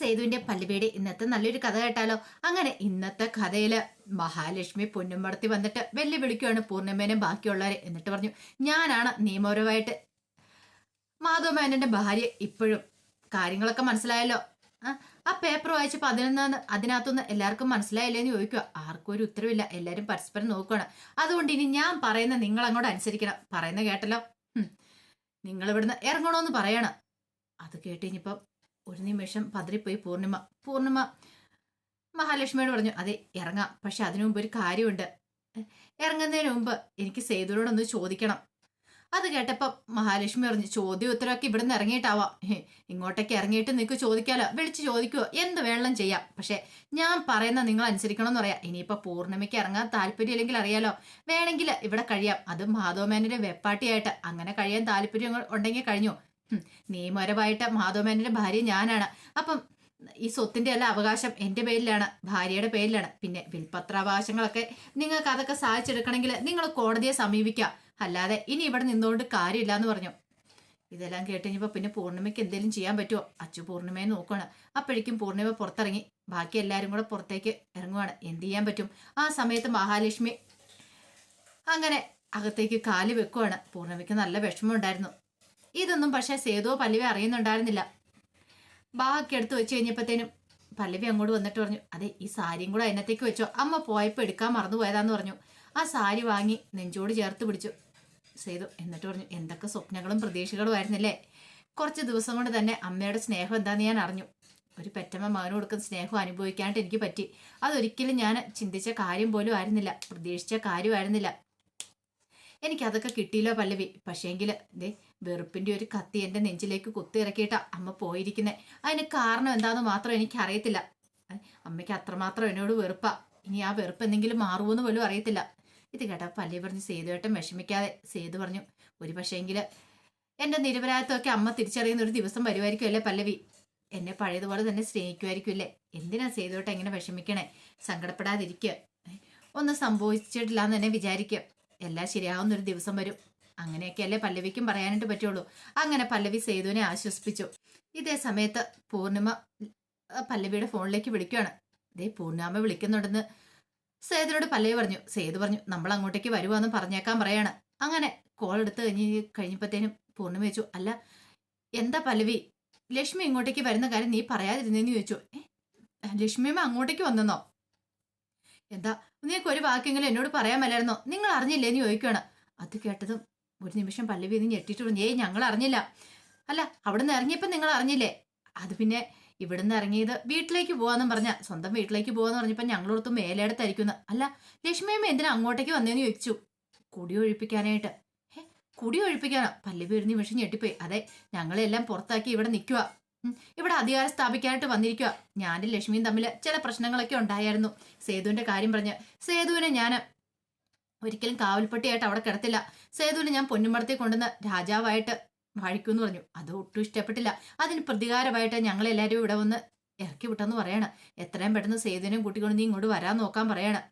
സേതുവിന്റെ പല്ലുപേടി. ഇന്നത്തെ നല്ലൊരു കഥ കേട്ടാലോ? അങ്ങനെ ഇന്നത്തെ കഥയിൽ മഹാലക്ഷ്മി പൊന്നുമടത്തി വന്നിട്ട് വെല്ലുവിളിക്കുകയാണ് പൂർണിമേനും ബാക്കിയുള്ളവരെ എന്നിട്ട് പറഞ്ഞു ഞാനാണ് നിയമപരമായിട്ട് മാധവമേനന്റെ ഭാര്യ. ഇപ്പോഴും കാര്യങ്ങളൊക്കെ മനസ്സിലായല്ലോ? ആ, ആ പേപ്പർ വായിച്ച് പതിനൊന്നാന്ന് അതിനകത്തുനിന്ന് എല്ലാവർക്കും മനസ്സിലായില്ലേ എന്ന് ചോദിക്കുക ആർക്കും ഒരു ഉത്തരവില്ല. എല്ലാവരും പരസ്പരം നോക്കുകയാണ് അതുകൊണ്ട് ഇനി ഞാൻ പറയുന്ന നിങ്ങൾ അങ്ങോട്ട് അനുസരിക്കണം. പറയുന്ന കേട്ടല്ലോ. നിങ്ങൾ ഇവിടുന്ന് ഇറങ്ങണമെന്ന് പറയണം. അത് കേട്ട് ഇനിയിപ്പം ഒരു നിമിഷം പതറിപ്പോയി പൂർണിമ. പൂർണിമ മഹാലക്ഷ്മിയോട് പറഞ്ഞു അതെ ഇറങ്ങാം. പക്ഷെ അതിനു മുമ്പ് ഒരു കാര്യമുണ്ട്. ഇറങ്ങുന്നതിന് മുമ്പ് എനിക്ക് സേതുവിനോടൊന്ന് ചോദിക്കണം. അത് കേട്ടപ്പം മഹാലക്ഷ്മി പറഞ്ഞു ചോദ്യം ഉത്തരവൊക്കെ ഇവിടുന്ന് ഇറങ്ങിയിട്ടാവാം. ഇങ്ങോട്ടേക്ക് ഇറങ്ങിയിട്ട് നിങ്ങൾക്ക് ചോദിക്കാലോ? വിളിച്ച് ചോദിക്കുവോ? എന്ത് വേണം ചെയ്യാം. പക്ഷെ ഞാൻ പറയുന്ന നിങ്ങൾ അനുസരിക്കണം എന്ന് പറയാം. ഇനിയിപ്പോ പൂർണിമയ്ക്ക് ഇറങ്ങാൻ താല്പര്യം ഇല്ലെങ്കിൽ അറിയാലോ? വേണമെങ്കിൽ ഇവിടെ കഴിയാം. അത് മാധവമേനന്റെ വെപ്പാട്ടിയായിട്ട്. അങ്ങനെ കഴിയാൻ താല്പര്യം ഉണ്ടെങ്കിൽ കഴിഞ്ഞു. നിയമപരമായിട്ട് മാധവമേനന്റെ ഭാര്യ ഞാനാണ്. അപ്പം ഈ സ്വത്തിന്റെ എല്ലാ അവകാശം എന്റെ പേരിലാണ് ഭാര്യയുടെ പേരിലാണ്. പിന്നെ വിൽപത്രാവകാശങ്ങളൊക്കെ നിങ്ങൾക്ക് അതൊക്കെ സാധിച്ചെടുക്കണമെങ്കിൽ നിങ്ങൾ കോടതിയെ സമീപിക്കുക അല്ലാതെ ഇനി ഇവിടെ നിന്നുകൊണ്ട് കാര്യമില്ല എന്ന് പറഞ്ഞു. ഇതെല്ലാം കേട്ട് കഴിഞ്ഞപ്പോൾ പിന്നെ പൂർണിമയ്ക്ക് എന്തെങ്കിലും ചെയ്യാൻ പറ്റുമോ? അച്ചു പൂർണിമയെ നോക്കുകയാണ് അപ്പോഴേക്കും പൂർണിമ പുറത്തിറങ്ങി. ബാക്കി എല്ലാവരും കൂടെ പുറത്തേക്ക് ഇറങ്ങുവാണ്. എന്ത് ചെയ്യാൻ പറ്റും? ആ സമയത്ത് മഹാലക്ഷ്മി അങ്ങനെ അകത്തേക്ക് കാൽ വെക്കുവാണ്. പൂർണിമയ്ക്ക് നല്ല വിഷമമുണ്ടായിരുന്നു. ഇതൊന്നും പക്ഷേ സേതുവോ പല്ലവി അറിയുന്നുണ്ടായിരുന്നില്ല. ബാക്കി എടുത്ത് വെച്ച് കഴിഞ്ഞപ്പോഴത്തേനും പല്ലവി അങ്ങോട്ട് വന്നിട്ട് പറഞ്ഞു അതെ ഈ സാരിയും കൂടെ അതിനകത്തേക്ക് വെച്ചോ. അമ്മ പോയപ്പോൾ എടുക്കാൻ മറന്നു പോയതാന്ന് പറഞ്ഞു. ആ സാരി വാങ്ങി നെഞ്ചോട് ചേർത്ത് പിടിച്ചു. സേതു എന്നിട്ട് പറഞ്ഞു എന്തൊക്കെ സ്വപ്നങ്ങളും പ്രതീക്ഷകളും ആയിരുന്നില്ലേ? കുറച്ച് ദിവസം കൊണ്ട് തന്നെ അമ്മയുടെ സ്നേഹം എന്താന്ന് ഞാൻ അറിഞ്ഞു. ഒരു പെറ്റമ്മ മകന് കൊടുക്കുന്ന സ്നേഹം അനുഭവിക്കാനായിട്ട് എനിക്ക് പറ്റി. അതൊരിക്കലും ഞാൻ ചിന്തിച്ച കാര്യം പോലും ആയിരുന്നില്ല. പ്രതീക്ഷിച്ച കാര്യമായിരുന്നില്ല. എനിക്കതൊക്കെ കിട്ടിയില്ലോ പല്ലവി. പക്ഷേങ്കിൽ ദേ വെറുപ്പിന്റെ ഒരു കത്തി എന്റെ നെഞ്ചിലേക്ക് കുത്തി ഇറക്കിയിട്ടാ അമ്മ പോയിരിക്കുന്നത് അതിന് കാരണം എന്താണെന്ന് മാത്രം എനിക്ക് അറിയത്തില്ല അമ്മയ്ക്ക് അത്രമാത്രം എന്നോട് വെറുപ്പാ. ഇനി ആ വെറുപ്പ് എന്തെങ്കിലും മാറുമെന്ന് പോലും അറിയത്തില്ല. ഇത് കേട്ട പല്ലവി പറഞ്ഞ് സേതുവേട്ടൻ വിഷമിക്കാതെ സേതു പറഞ്ഞു ഒരു പക്ഷേങ്കിൽ എന്റെ നിരപരാധിത്വമൊക്കെ അമ്മ തിരിച്ചറിയുന്ന ഒരു ദിവസം വരുമായിരിക്കും അല്ലേ പല്ലവി? എന്നെ പഴയതുപോലെ തന്നെ സ്നേഹിക്കുമായിരിക്കും അല്ലേ എന്തിനാ സേതുവേട്ടൻ ഇങ്ങനെ വിഷമിക്കണേ? സങ്കടപ്പെടാതിരിക്കുക. ഒന്നും സംഭവിച്ചിട്ടില്ല എന്ന് തന്നെ വിചാരിക്കുക. എല്ലാം ശരിയാവുന്നൊരു ദിവസം വരും. അങ്ങനെയൊക്കെയല്ലേ പല്ലവിക്കും പറയാനായിട്ട് പറ്റുള്ളൂ. അങ്ങനെ പല്ലവി സേതുവിനെ ആശ്വസിപ്പിച്ചു. ഇതേ സമയത്ത് പൂർണിമ പല്ലവിയുടെ ഫോണിലേക്ക് വിളിക്കുകയാണ് ദേ പൂർണിമ വിളിക്കുന്നുണ്ടെന്ന് സേതുവിനോട് പല്ലവി പറഞ്ഞു. സേതു പറഞ്ഞു നമ്മൾ അങ്ങോട്ടേക്ക് വരുവാന്ന് പറഞ്ഞേക്കാൻ പറയാണ്. അങ്ങനെ കോൾ എടുത്ത് കഴിഞ്ഞ് കഴിഞ്ഞപ്പോഴത്തേനും പൂർണിമ ചോദിച്ചു അല്ല എന്താ പല്ലവി? ലക്ഷ്മി ഇങ്ങോട്ടേക്ക് വരുന്ന കാര്യം നീ പറയാതിരുന്നേന്ന് ചോദിച്ചു. ലക്ഷ്മിയമ്മ അങ്ങോട്ടേക്ക് വന്നെന്നോ? എന്താ നിങ്ങൾക്ക് ഒരു വാക്കെങ്കിലും എന്നോട് പറയാൻ നിങ്ങൾ അറിഞ്ഞില്ലേന്ന് ചോദിക്കുകയാണ് അത് കേട്ടതും ഒരു നിമിഷം പല്ലവി നീ ഞെട്ടിട്ട് പറഞ്ഞു ഏയ് ഞങ്ങൾ അറിഞ്ഞില്ല. അല്ല അവിടുന്ന് ഇറങ്ങിയപ്പോൾ നിങ്ങൾ അറിഞ്ഞില്ലേ? അത് പിന്നെ ഇവിടുന്ന് ഇറങ്ങിയത് വീട്ടിലേക്ക് പോവാന്നും പറഞ്ഞ. സ്വന്തം വീട്ടിലേക്ക് പോവാന്ന് പറഞ്ഞപ്പോൾ ഞങ്ങളോർത്ത് മേലേടത്തായിരിക്കുന്നു. അല്ല ലക്ഷ്മിയമ്മ എന്തിനാ അങ്ങോട്ടേക്ക് വന്നേന്ന് ചോദിച്ചു. കുടി ഒഴിപ്പിക്കാനായിട്ട്. ഏ കുടി ഒഴിപ്പിക്കാനോ? പല്ലവി ഒരു നിമിഷം ഞെട്ടിപ്പോയി. അതെ ഞങ്ങളെല്ലാം പുറത്താക്കി ഇവിടെ നിൽക്കുക ഇവിടെ അധികാരം സ്ഥാപിക്കാനായിട്ട് വന്നിരിക്കുക ഞാനും ലക്ഷ്മിയും തമ്മിൽ ചില പ്രശ്നങ്ങളൊക്കെ ഉണ്ടായിരുന്നു. സേതുവിന്റെ കാര്യം പറഞ്ഞ് സേതുവിനെ ഞാൻ ഒരിക്കലും കാവൽപ്പെട്ടിയായിട്ട് അവിടെ കിടത്തില്ല. സേതുവിനെ ഞാൻ പൊന്നുമടത്തി കൊണ്ടുവന്ന് രാജാവായിട്ട് വാഴിക്കുമെന്ന് പറഞ്ഞു. അത് ഒട്ടും ഇഷ്ടപ്പെട്ടില്ല. അതിന് പ്രതികാരമായിട്ട് ഞങ്ങളെല്ലാവരും ഇവിടെ വന്ന് ഇറക്കി വിട്ടെന്ന് പറയണം. എത്രയും പെട്ടെന്ന് സേതുവിനെയും കൂട്ടിക്കൊണ്ട് നീ ഇങ്ങോട്ട് വരാൻ നോക്കാൻ പറയണം.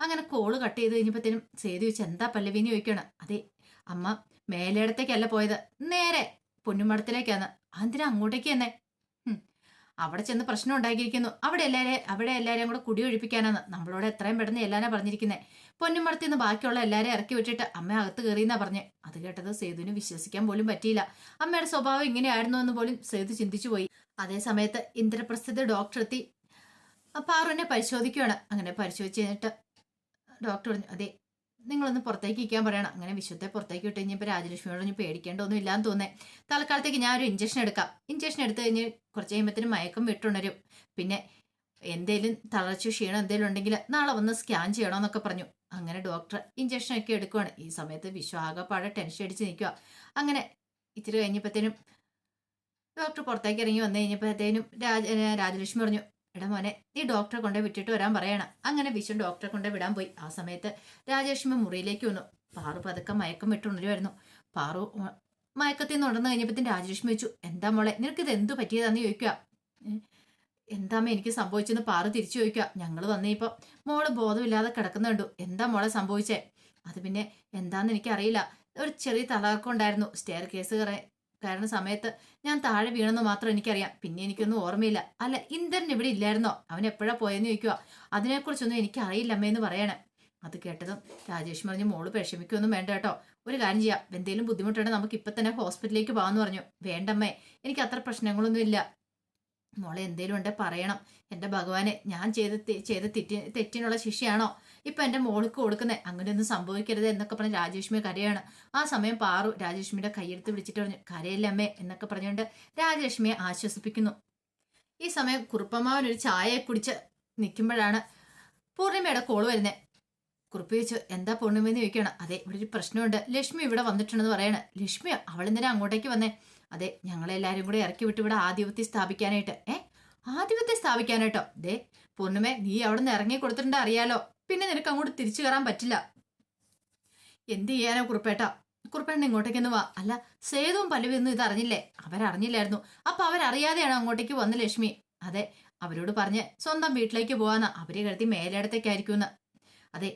അങ്ങനെ കോൾ കട്ട് ചെയ്ത് കഴിഞ്ഞപ്പോഴത്തേനും സേതു ചോദിച്ചു എന്താ പല്ലവീന്ന് ചോദിക്കണം അതെ അമ്മ മേലേടത്തേക്കല്ല പോയത്. നേരെ പൊന്നുമടത്തിലേക്കാണ്. എന്തിനാ അങ്ങോട്ടേക്ക് തന്നെ. അവിടെ ചെന്ന് പ്രശ്നം ഉണ്ടാക്കിയിരിക്കുന്നു. അവിടെ എല്ലാരെ അവിടെ എല്ലാവരെയും കൂടെ കുടി ഒഴിപ്പിക്കാനാണ് നമ്മളോട് എത്രയും പെട്ടെന്ന് എല്ലാവരും പറഞ്ഞിരിക്കുന്നത് പൊന്നുമടത്തിൽ നിന്ന് ബാക്കിയുള്ള എല്ലാരെ ഇറക്കി വിട്ടിട്ട് അമ്മ അകത്ത് കയറിയെന്നാ പറഞ്ഞ്. അത് കേട്ടത് സേതുവിന് വിശ്വസിക്കാൻ പോലും പറ്റിയില്ല. അമ്മയുടെ സ്വഭാവം ഇങ്ങനെയായിരുന്നു എന്ന് പോലും സേതു ചിന്തിച്ചു പോയി. അതേ സമയത്ത് ഇന്ദ്രപ്രസ്ഥിത ഡോക്ടർ എത്തി. പാറുവിനെ പരിശോധിക്കുകയാണ് അങ്ങനെ പരിശോധിച്ച് കഴിഞ്ഞിട്ട് ഡോക്ടർ പറഞ്ഞു അതെ നിങ്ങളൊന്ന് പുറത്തേക്ക് ഇരിക്കാൻ പറയണം. അങ്ങനെ വിശുദ്ധത്തെ പുറത്തേക്ക് ഇട്ട് കഴിഞ്ഞപ്പോൾ രാജലക്ഷ്മിയോട് ഞാൻ പേടിക്കേണ്ടതൊന്നും ഇല്ലാന്ന് തോന്നേ തൽക്കാലത്തേക്ക് ഞാൻ ഒരു ഇഞ്ചക്ഷൻ എടുക്കാം. ഇഞ്ചക്ഷൻ എടുത്ത് കഴിഞ്ഞ് കുറച്ച് കഴിയുമ്പോഴത്തേനും മയക്കം വിട്ടുണരും. പിന്നെ എന്തേലും തളർച്ച ക്ഷീണം എന്തേലും ഉണ്ടെങ്കിൽ നാളെ വന്ന് സ്കാൻ ചെയ്യണമെന്നൊക്കെ പറഞ്ഞു. അങ്ങനെ ഡോക്ടർ ഇഞ്ചക്ഷൻ ഒക്കെ എടുക്കുവാണ്. ഈ സമയത്ത് വിശ്വാകപ്പാടെ ടെൻഷൻ അടിച്ച് നിൽക്കുക അങ്ങനെ ഇച്ചിരി കഴിഞ്ഞപ്പോഴത്തേനും ഡോക്ടർ പുറത്തേക്ക് ഇറങ്ങി വന്നു കഴിഞ്ഞപ്പോഴത്തേനും രാജ രാജലക്ഷ്മി പറഞ്ഞു എടാ മോനെ നീ ഡോക്ടറെ കൊണ്ടേ വിട്ടിട്ട് വരാൻ പറയണം. അങ്ങനെ വിശ്വൻ ഡോക്ടറെ കൊണ്ടേ വിടാൻ പോയി. ആ സമയത്ത് രാജേഷ്മ മുറിയിലേക്ക് വന്നു. പാറു പതുക്കെ മയക്കം വിട്ടുണരുമായിരുന്നു പാറു ഉ, മയക്കത്തിൽ നിന്ന് ഉണർന്നു കഴിഞ്ഞപ്പത്തിന് രാജലക്ഷ്മി വെച്ചു എന്താ മോളെ നിനക്ക് ഇത് എന്തു പറ്റിയതാന്ന് ചോദിക്കുക എന്താമ്മ എനിക്ക് സംഭവിച്ചെന്ന് പാറു തിരിച്ചു ചോദിക്കുക ഞങ്ങൾ വന്നിപ്പോൾ മോൾ ബോധമില്ലാതെ കിടക്കുന്ന കണ്ടു. എന്താ മോളെ സംഭവിച്ചേ? അത് പിന്നെ എന്താന്ന് എനിക്കറിയില്ല. ഒരു ചെറിയ തലകർക്കം സ്റ്റെയർ കേസ് കാരണം സമയത്ത് ഞാൻ താഴെ വീണെന്ന് മാത്രം എനിക്കറിയാം. പിന്നെ എനിക്കൊന്നും ഓർമ്മയില്ല. അല്ല ഇന്ദ്രൻ ഇവിടെ ഇല്ലായിരുന്നോ? അവൻ എപ്പോഴാ പോയെന്ന് ചോദിക്കുക. അതിനെക്കുറിച്ചൊന്നും എനിക്ക് അറിയില്ല അമ്മയെന്ന് പറയണേ. അത് കേട്ടതും രാജേഷ് പറഞ്ഞു മോൾ വിഷമിക്കൊന്നും വേണ്ട കേട്ടോ. ഒരു കാര്യം ചെയ്യാം. എന്തെങ്കിലും ബുദ്ധിമുട്ടുണ്ടെങ്കിൽ നമുക്ക് ഇപ്പം തന്നെ ഹോസ്പിറ്റലിലേക്ക് പോകാമെന്ന് പറഞ്ഞു. വേണ്ടമ്മേ എനിക്ക് അത്ര പ്രശ്നങ്ങളൊന്നും ഇല്ല. മോളെ എന്തേലും ഉണ്ടെ പറയണം. എന്റെ ഭഗവാനെ ഞാൻ ചെയ്ത ചെയ്ത തെറ്റി തെറ്റിനുള്ള ശിക്ഷയാണോ? ഇപ്പൊ എന്റെ മോൾക്ക് കൊടുക്കുന്നത് അങ്ങനെയൊന്നും സംഭവിക്കരുത് എന്നൊക്കെ പറഞ്ഞ് രാജേഷ്മി കരയാണ്. ആ സമയം പാറു രാജേഷ്മിയുടെ കൈയെടുത്ത് വിളിച്ചിട്ട് പറഞ്ഞു കരയില്ല അമ്മേ? എന്നൊക്കെ പറഞ്ഞുകൊണ്ട് രാജലക്ഷ്മിയെ ആശ്വസിപ്പിക്കുന്നു. ഈ സമയം കുറുപ്പമാവൻ ഒരു ചായ കുടിച്ച് നിൽക്കുമ്പോഴാണ് പൂർണിമയുടെ കോൾ വരുന്നത് കുറിപ്പ് ചോദിച്ചു എന്താ പൂർണിമ എന്ന് ചോദിക്കുകയാണ്? അതെ ഇവിടെ ഒരു പ്രശ്നമുണ്ട്. ലക്ഷ്മി ഇവിടെ വന്നിട്ടുണ്ടെന്ന് പറയണ. ലക്ഷ്മി അവൾ എന്തിനാ അങ്ങോട്ടേക്ക് വന്നേ? അതെ ഞങ്ങളെല്ലാരും കൂടെ ഇറക്കി വിട്ട് ഇവിടെ ആധിപത്യം സ്ഥാപിക്കാനായിട്ട്. ഏ ആധിപത്യം സ്ഥാപിക്കാനായിട്ടോ? ദേ പൂർണിമ നീ അവിടെ നിന്ന് ഇറങ്ങി കൊടുത്തിട്ടുണ്ട് അറിയാലോ. പിന്നെ നിനക്ക് അങ്ങോട്ട് തിരിച്ചു കയറാൻ പറ്റില്ല. എന്ത് ചെയ്യാനാ കുറുപ്പേട്ട? കുറുപ്പേട്ടൻ ഇങ്ങോട്ടേക്കൊന്ന് വാ. അല്ല സേതുവും പല്ലവിയൊന്നും ഇത് അറിഞ്ഞില്ലേ അവരറിഞ്ഞില്ലായിരുന്നു. അപ്പൊ അവരറിയാതെയാണ് അങ്ങോട്ടേക്ക് വന്ന് ലക്ഷ്മി? അതെ അവരോട് പറഞ്ഞ് സ്വന്തം വീട്ടിലേക്ക് പോവാന്ന്. അവരെ കരുതി മേലേടത്തേക്കായിരിക്കുമെന്ന്. അതെ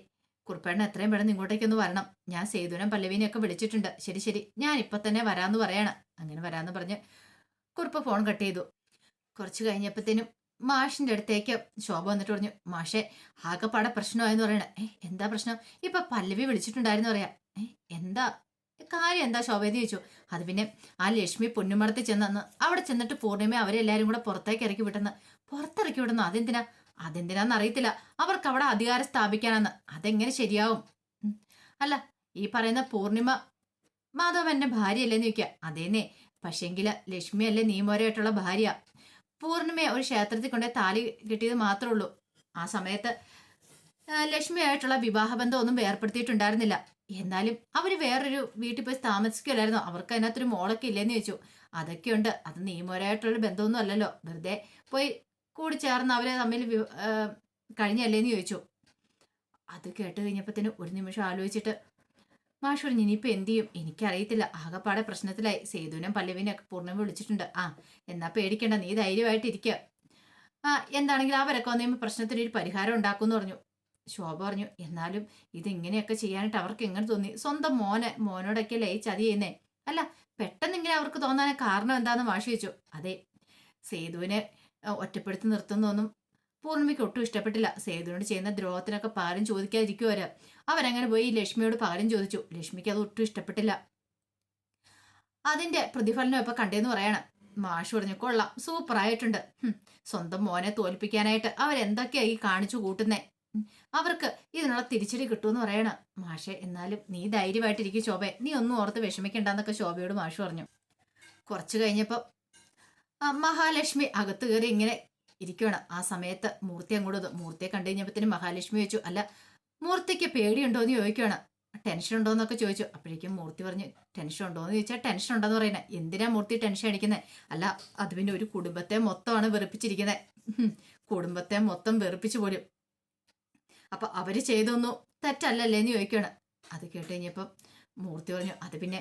കുറുപ്പേണ്ണ എത്രയും പെട്ടെന്ന് ഇങ്ങോട്ടേക്കൊന്ന് വരണം. ഞാൻ സേതുവിനും പല്ലവീനെയൊക്കെ വിളിച്ചിട്ടുണ്ട്. ശരി ശരി. ഞാൻ ഇപ്പൊ തന്നെ വരാന്ന് പറയാണ്. അങ്ങനെ വരാന്ന് പറഞ്ഞ് കുറുപ്പ് ഫോൺ കട്ട് ചെയ്തു. കുറച്ച് കഴിഞ്ഞപ്പോഴത്തേനും മാഷിന്റെ അടുത്തേക്ക് ശോഭ വന്നിട്ട് പറഞ്ഞു മാഷെ ആകെപ്പാടെ പ്രശ്നമായെന്ന് പറയണേ ഏ എന്താ പ്രശ്നം? ഇപ്പൊ പല്ലവി വിളിച്ചിട്ടുണ്ടായിരുന്നു പറയാ. ഏ എന്താ? കാര്യം എന്താ ശോഭയെന്ന് ചോദിച്ചു. അത് പിന്നെ ആ ലക്ഷ്മി പൊന്നുമടത്തിൽ ചെന്നു അവിടെ ചെന്നിട്ട് പൂർണിമ അവരെ എല്ലാരും കൂടെ പുറത്തേക്ക് ഇറക്കി വിട്ടെന്ന്. പുറത്തിറക്കി വിടുന്നു? അതെന്തിനാ? അതെന്തിനാന്ന് അറിയത്തില്ല. അവർക്ക് അവിടെ അധികാരം സ്ഥാപിക്കാനാന്ന്. അതെങ്ങനെ ശരിയാവും? അല്ല ഈ പറയുന്ന പൂർണിമ മാധവന്റെ എന്റെ ഭാര്യയല്ലേന്ന് ചോദിക്കുക അതേന്നെ. പക്ഷെങ്കിൽ ലക്ഷ്മി അല്ലേ നീമോരായിട്ടുള്ള ഭാര്യ. പൂർണിമയെ ഒരു ക്ഷേത്രത്തിൽ കൊണ്ട് താലി കിട്ടിയത് മാത്രമേ ഉള്ളൂ. ആ സമയത്ത് ലക്ഷ്മിയായിട്ടുള്ള വിവാഹബന്ധം ഒന്നും വേർപ്പെടുത്തിയിട്ടുണ്ടായിരുന്നില്ല. എന്നാലും അവർ വേറൊരു വീട്ടിൽ പോയി താമസിക്കുമല്ലായിരുന്നു അവർക്ക് അതിനകത്തൊരു മോളൊക്കെ ഇല്ലെന്ന് ചോദിച്ചു. അതൊക്കെയുണ്ട്. അത് നിയമപരമായിട്ടുള്ള ബന്ധമൊന്നും അല്ലല്ലോ. വെറുതെ പോയി കൂടി ചേർന്ന് അവരെ തമ്മിൽ കഴിഞ്ഞല്ലേന്ന് ചോദിച്ചു. അത് കേട്ട് കഴിഞ്ഞപ്പോൾ തന്നെ ഒരു നിമിഷം ആലോചിച്ചിട്ട് മാഷ് പറഞ്ഞു ഇനിയിപ്പോൾ എന്ത് ചെയ്യും? എനിക്കറിയത്തില്ല. ആകെപ്പാടെ പ്രശ്നത്തിലായി. സേതുവിനും പല്ലവിനെ ഒക്കെ പൂർണം വിളിച്ചിട്ടുണ്ട്. ആ എന്നാ പേടിക്കണ്ട. നീ ധൈര്യമായിട്ട് ഇരിക്കുക ആ എന്താണെങ്കിലും അവരൊക്കെ വന്നു പ്രശ്നത്തിന് ഒരു പരിഹാരം ഉണ്ടാക്കുമെന്ന് പറഞ്ഞു. ശോഭ പറഞ്ഞു എന്നാലും ഇതിങ്ങനെയൊക്കെ ചെയ്യാനായിട്ട് അവർക്ക് എങ്ങനെ തോന്നി? സ്വന്തം മോനെ മോനോടൊക്കെ ലയിച്ച് ചതി ചെയ്യുന്നേ? അല്ല പെട്ടെന്ന് ഇങ്ങനെ അവർക്ക് തോന്നാൻ കാരണം എന്താണെന്ന് മാഷി വെച്ചു അതെ സേതുവിനെ ഒറ്റപ്പെടുത്തി നിർത്തുന്നൊന്നും പൂർണിമയ്ക്ക് ഒട്ടും ഇഷ്ടപ്പെട്ടില്ല. സേതുവിനോട് ചെയ്യുന്ന ദ്രോഹത്തിനൊക്കെ പകരം ചോദിക്കാതിരിക്കും അവർ. അവരങ്ങനെ പോയി ലക്ഷ്മിയോട് പകരം ചോദിച്ചു. ലക്ഷ്മിക്ക് അത് ഒട്ടും ഇഷ്ടപ്പെട്ടില്ല. അതിന്റെ പ്രതിഫലനം ഇപ്പൊ കണ്ടേന്ന് പറയണം. മാഷ് പറഞ്ഞു കൊള്ളാം. സൂപ്പർ ആയിട്ടുണ്ട്. സ്വന്തം മോനെ തോൽപ്പിക്കാനായിട്ട് അവരെന്തൊക്കെയായി കാണിച്ചു കൂട്ടുന്നേ? അവർക്ക് ഇതിനുള്ള തിരിച്ചടി കിട്ടുമെന്ന് പറയണം. മാഷെ എന്നാലും നീ ധൈര്യമായിട്ടിരിക്കും ശോഭ. നീ ഒന്നും ഓർത്ത് വിഷമിക്കണ്ടെന്നൊക്കെ ശോഭയോട് മാഷ് പറഞ്ഞു. കുറച്ചു കഴിഞ്ഞപ്പോ ആ, മഹാലക്ഷ്മി അകത്ത് കയറി ഇങ്ങനെ ഇരിക്കുകയാണ് ആ സമയത്ത് മൂർത്തി അങ്ങോട്ട്. മൂർത്തിയെ കണ്ടു കഴിഞ്ഞപ്പോഴത്തേനും മഹാലക്ഷ്മി ചോദിച്ചു അല്ല മൂർത്തിക്ക് പേടിയുണ്ടോ എന്ന് ചോദിക്കുകയാണ് ടെൻഷൻ ഉണ്ടോ എന്നൊക്കെ ചോദിച്ചു. അപ്പോഴേക്കും മൂർത്തി പറഞ്ഞു ടെൻഷൻ ഉണ്ടോ എന്ന് ചോദിച്ചാൽ ടെൻഷൻ ഉണ്ടെന്ന് പറയുന്നത് എന്തിനാ മൂർത്തി ടെൻഷൻ അടിക്കുന്നത് അല്ല അത് പിന്നെ ഒരു കുടുംബത്തെ മൊത്തമാണ് വെറുപ്പിച്ചിരിക്കുന്നത് കുടുംബത്തെ മൊത്തം വെറുപ്പിച്ചു പോലും. അപ്പൊ അവർ ചെയ്തൊന്നു തെറ്റല്ലല്ലേ എന്ന് ചോദിക്കുകയാണ് അത് കേട്ട് കഴിഞ്ഞപ്പം മൂർത്തി പറഞ്ഞു അത് പിന്നെ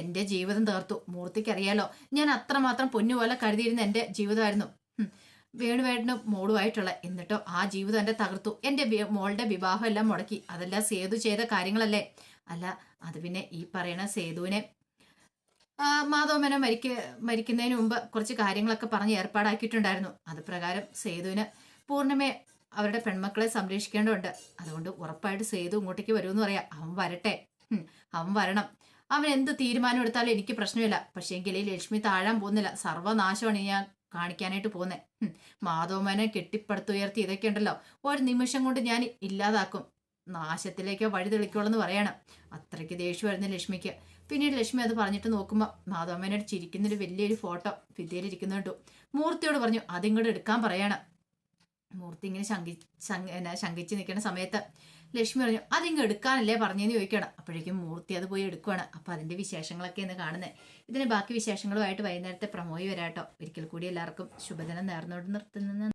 എന്റെ ജീവിതം തീർത്തു മൂർത്തിക്ക് അറിയാലോ ഞാൻ അത്രമാത്രം പൊന്നുപോലെ കരുതിയിരുന്ന എന്റെ ജീവിതമായിരുന്നു. വേണുവേട്ടനും മോളുമായിട്ടുള്ള എന്നിട്ടോ ആ ജീവിതം എന്റെ തകർത്തു. എന്റെ മോളുടെ വിവാഹം എല്ലാം മുടക്കി. അതെല്ലാം സേതു ചെയ്ത കാര്യങ്ങളല്ലേ? അല്ല അത് പിന്നെ ഈ പറയണ സേതുവിനെ മാധവമേന മരിക്ക മരിക്കുന്നതിന് മുമ്പ് കുറച്ച് കാര്യങ്ങളൊക്കെ പറഞ്ഞ് ഏർപ്പാടാക്കിയിട്ടുണ്ടായിരുന്നു. അത് പ്രകാരം സേതുവിന് പൂർണിമയെ അവരുടെ പെൺമക്കളെ സംരക്ഷിക്കേണ്ടതുണ്ട്. അതുകൊണ്ട് ഉറപ്പായിട്ട് സേതു ഇങ്ങോട്ടേക്ക് വരുമെന്ന് പറയാം. അവൻ വരട്ടെ. അവൻ വരണം. അവൻ എന്ത് തീരുമാനം എടുത്താലും എനിക്ക് പ്രശ്നമില്ല. പക്ഷേ എങ്കിൽ ലക്ഷ്മി താഴാൻ പോകുന്നില്ല. സർവനാശമാണ് ഞാൻ കാണിക്കാനായിട്ട് പോന്നെ മാധവമനെ കെട്ടിപ്പടുത്തുയർത്തി ഇതൊക്കെ ഉണ്ടല്ലോ. ഒരു നിമിഷം കൊണ്ട് ഞാൻ ഇല്ലാതാക്കും. നാശത്തിലേക്ക് വഴി തെളിക്കുള്ളെന്ന് പറയണം. അത്രയ്ക്ക് ദേഷ്യമായിരുന്നു ലക്ഷ്മിക്ക്. പിന്നീട് ലക്ഷ്മി അത് പറഞ്ഞിട്ട് നോക്കുമ്പോൾ മാധവമേനോട് ചിരിക്കുന്നൊരു വലിയൊരു ഫോട്ടോ ഭിത്തിയിൽ കണ്ടു. മൂർത്തിയോട് പറഞ്ഞു അതിങ്ങോട്ട് എടുക്കാൻ പറയണം. മൂർത്തി ഇങ്ങനെ ശങ്കി ശങ്കിച്ച് നിൽക്കുന്ന സമയത്ത് ലക്ഷ്മി പറഞ്ഞു അതിങ്ങ് എടുക്കാനല്ലേ പറഞ്ഞെന്ന് ചോദിക്കണം അപ്പോഴേക്കും മൂർത്തി അത് പോയി എടുക്കുവാണ്. അപ്പൊ അതിന്റെ വിശേഷങ്ങളൊക്കെ ഇന്ന് കാണുന്നത് ഇതിന് ബാക്കി വിശേഷങ്ങളുമായിട്ട് വൈകുന്നേരത്തെ പ്രമോയി വരാട്ടോ. ഒരിക്കൽ കൂടി എല്ലാവർക്കും ശുഭദിനം നേർന്നോട് നിർത്തുന്ന.